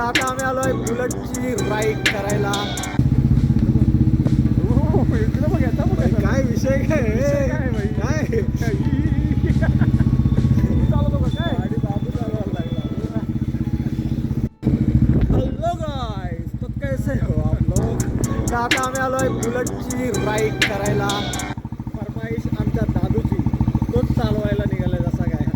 तर आता आम्ही आलोय बुलेटची राईड करायला. काय विषय काय? काय हो आता आम्ही आलोय बुलेटची राईड करायला. फरमाईश आमच्या दादूची तोच चालवायला निघालाय जसा काय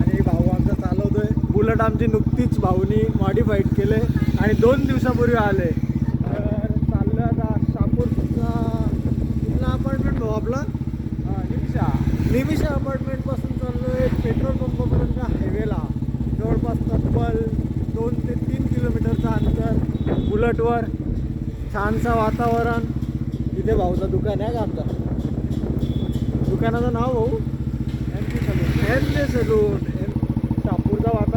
आणि भाऊ आमचा चालवतोय बुलेट आमची नुकतीच भाऊनी मॉडिफाईड केले आणि दोन दिवसापूर्वी आले. तर चाललं आता शापूरचा कुठला अपार्टमेंट भाऊ आपला. निमिषा निमिषा अपार्टमेंटपासून चाललो आहे पेट्रोल पंपापर्यंत हायवेला जवळपास तब्बल दोन ते तीन किलोमीटरचं अंतर बुलटवर छानसा वातावरण. इथे भाऊचं दुकान आहे का आमचं दुकानाचं नाव भाऊ? M P salon. M P salon. शापूरचा वातावरण.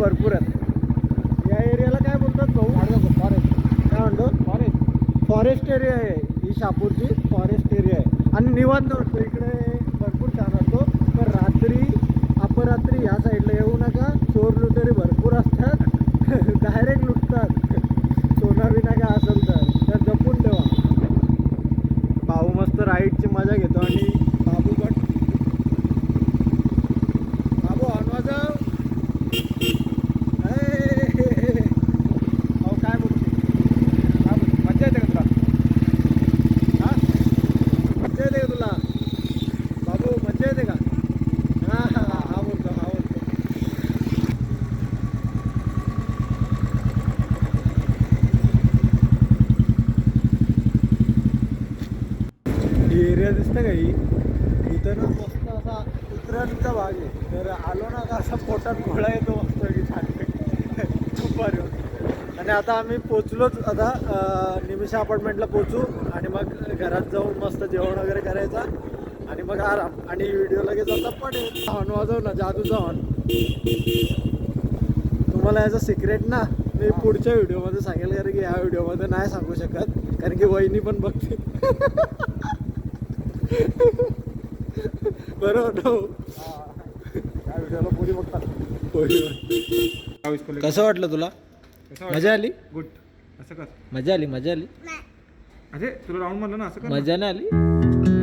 भरपूर आहेत. या एरियाला काय बोलतात भाऊ? फॉरेस्ट काय म्हणतो? फॉरेस्ट फॉरेस्ट एरिया आहे ही शापूरची फॉरेस्ट एरिया आहे. आणि निवांत वाटतो इकडे भरपूर छान वाटतो पण रात्री अपरात्री या साईडला येऊ नका. चोर लुटेरी भरपूर असतात. डायरेक्ट लुट सोना बिना काय असेल तर तर जपून ठेवा भाऊ मस्त राईडची मजा घेतो आणि बाबू पण बाबू हॉर्न वाजव ए, अहो काय बोलतो हा, मजा येते का तुला हा मज्जा येते का तुला बाबू येते का? हां हां हा बोलतो हा बोलतो. ही एरिया दिसतं का ही? इथं ना मस्त असा उतरणीचा भाग आहे. तर आलो ना का असा पोटात घोळा येतो मस्त की छान खूप भारी आणि आता आम्ही पोचलोच आता निमिषा अपार्टमेंटला पोचू आणि मग घरात जाऊन मस्त जेवण वगैरे करायचा. आणि मग आराम आणि व्हिडिओ लगेच आता पडेल हॉर्न वाजव ना जादूचा हॉर्न. तुम्हाला याचं सिक्रेट ना मी पुढच्या व्हिडिओमध्ये सांगेल कारण की ह्या व्हिडिओमध्ये नाही सांगू शकत कारण की वहिनी पण बघते बरोबर? या पोरी बघतात कसं वाटलं तुला? मजा आली? गुड असं कर. मजा आली मजा आली. अरे तुला राऊंड म्हणलं ना असं. मजा नाही आली?